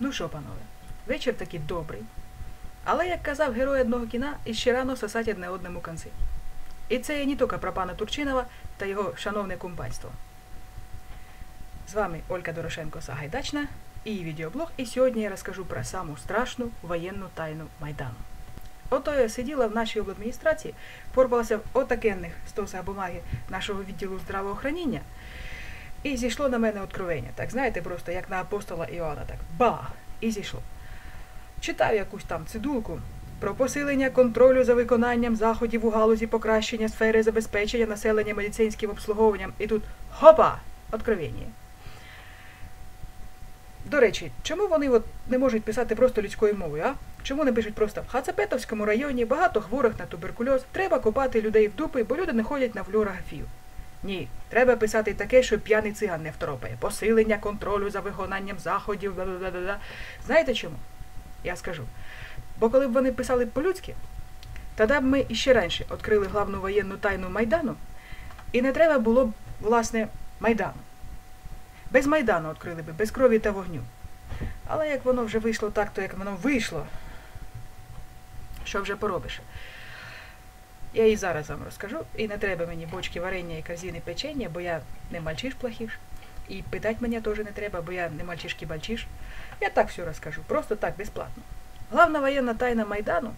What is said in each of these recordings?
Ну що, панове, вечір такий добрий. Але, як казав герой одного кіна, іще рано сосать одне одному конці. І це не тільки про пана Турчинова та його шановне кумпанство. З вами Ольга Дорошенко Сагайдачна і її відеоблог. І сьогодні я розкажу про саму страшну воєнну тайну Майдану. Ото я сиділа в нашій обладміністрації, порпалася в отакенних стосах бумаги нашого відділу здравоохраніння, і зійшло на мене откровення. Так, знаєте, просто як на апостола Іоанна, так бах! І зійшло. Читав якусь там цидулку про посилення контролю за виконанням заходів у галузі покращення сфери забезпечення населення медицинським обслуговуванням. І тут хопа! Откровення. До речі, чому вони от не можуть писати просто людською мовою, а? Чому не пишуть просто в Хацапетовському районі багато хворих на туберкульоз, треба копати людей в дупи, бо люди не ходять на флюорографію. Ні, треба писати таке, що п'яний циган не второпає. Посилення контролю за виконанням заходів, бла бла бла бла. Знаєте чому? Я скажу. Бо коли б вони писали по-людськи, тоді б ми іще раніше відкрили главну воєнну тайну Майдану, і не треба було б, власне, Майдану. Без Майдану відкрили б, без крові та вогню. Але як воно вже вийшло так, то як воно вийшло, що вже поробиш? Я і зараз вам розкажу, і не треба мені бочки варення і корзини печення, бо я не мальчиш плохиш. І питати мене теж не треба, бо я не мальчишки бальчиш. Я так все розкажу, просто так, безплатно. Главна воєнна тайна Майдану,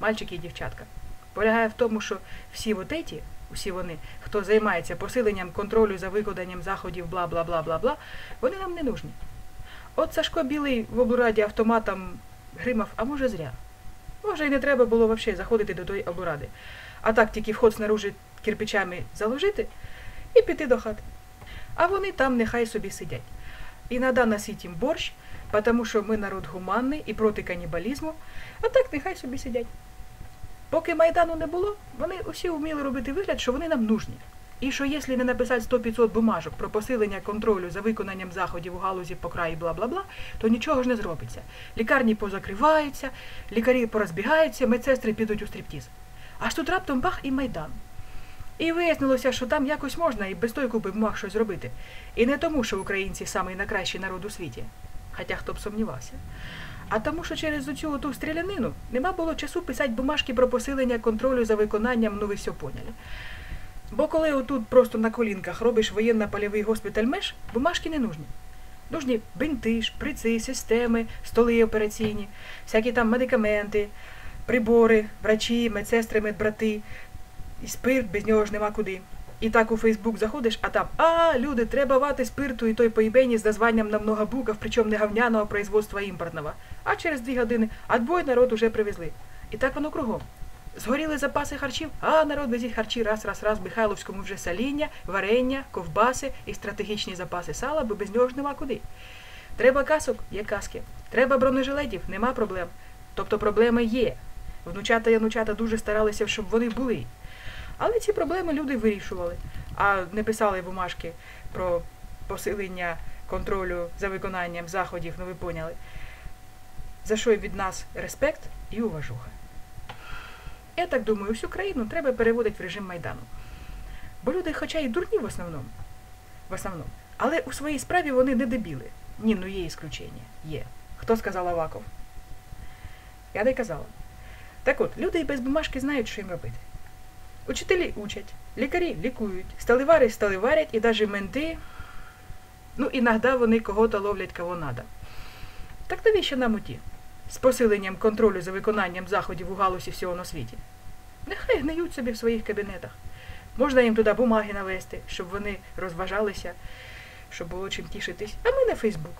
мальчики і дівчатка, полягає в тому, що всі вот эти, усі вони, хто займається посиленням контролю за викладанням заходів, бла бла бла бла бла, вони нам не нужні. От Сашко Білий в облраді автоматом гримав, а може зря. Може, і не треба було взагалі заходити до тої облради. А так тільки вход снаружи кирпичами заложити і піти до хати. А вони там нехай собі сидять. Іноді носить їм борщ, тому що ми народ гуманний і проти канібалізму, а так нехай собі сидять. Поки Майдану не було, вони усі вміли робити вигляд, що вони нам нужні. І що якщо не написати 100-500 бумажок про посилення контролю за виконанням заходів у галузі по краї бла-бла-бла, то нічого ж не зробиться. Лікарні позакриваються, лікарі порозбігаються, медсестри підуть у стріптіз. Аж тут раптом бах і майдан. І вияснилося, що там якось можна і без той купи бумаг щось зробити. І не тому, що українці самий найкращий народ у світі, хоча хто б сумнівався. А тому, що через оцю оту стрілянину нема було часу писати бумажки про посилення контролю за виконанням, ну ви все поняли. Бо коли отут просто на колінках робиш воєнно-польовий госпіталь меж, бумажки не нужні. Нужні бинти, шприци, системи, столи операційні, всякі там медикаменти, прибори, врачі, медсестри, медбрати, і спирт, без нього ж нема куди. І так у Фейсбук заходиш, а там а, люди, треба вати спирту і той поїбені з названням на много букв, причому не говняного производства імпортного. А через дві години отбой народ уже привезли. І так воно кругом. Згоріли запаси харчів, а народ везіть харчі раз, раз, раз, Михайловському вже саління, варення, ковбаси і стратегічні запаси сала, бо без нього ж нема куди. Треба касок, є каски. Треба бронежилетів, нема проблем. Тобто проблеми є. Внучата і онучата дуже старалися, щоб вони були. Але ці проблеми люди вирішували, а не писали бумажки про посилення контролю за виконанням заходів, ну ви поняли. За що від нас респект і уважуха. Я так думаю, всю країну треба переводити в режим Майдану. Бо люди, хоча й дурні в основному, в основному, але у своїй справі вони не дебіли. Ні, ну є ісключення. Є. Хто сказав Аваков? Я не казала. Так от, люди і без бумажки знають, що їм робити. Учителі учать, лікарі лікують, сталевари сталеварять і навіть менти, ну, іноді вони кого-то ловлять, кого надо. Так навіщо нам уті? З посиленням контролю за виконанням заходів у галузі всього на світі. Нехай гниють собі в своїх кабінетах. Можна їм туди бумаги навести, щоб вони розважалися, щоб було чим тішитись. А ми на Фейсбук.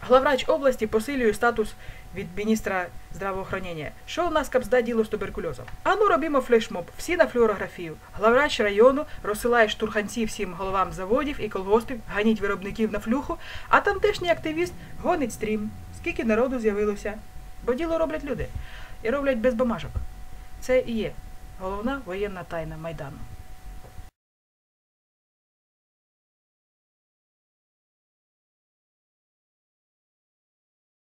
Главврач області посилює статус від міністра здравоохранення. Що у нас капзда діло з туберкульозом? А ну робімо флешмоб, всі на флюорографію. Главврач району розсилає штурханці всім головам заводів і колгоспів, ганіть виробників на флюху, а тамтешній активіст гонить стрім. Скільки народу з'явилося? Бо діло роблять люди. І роблять без бумажок. Це і є головна воєнна тайна Майдану.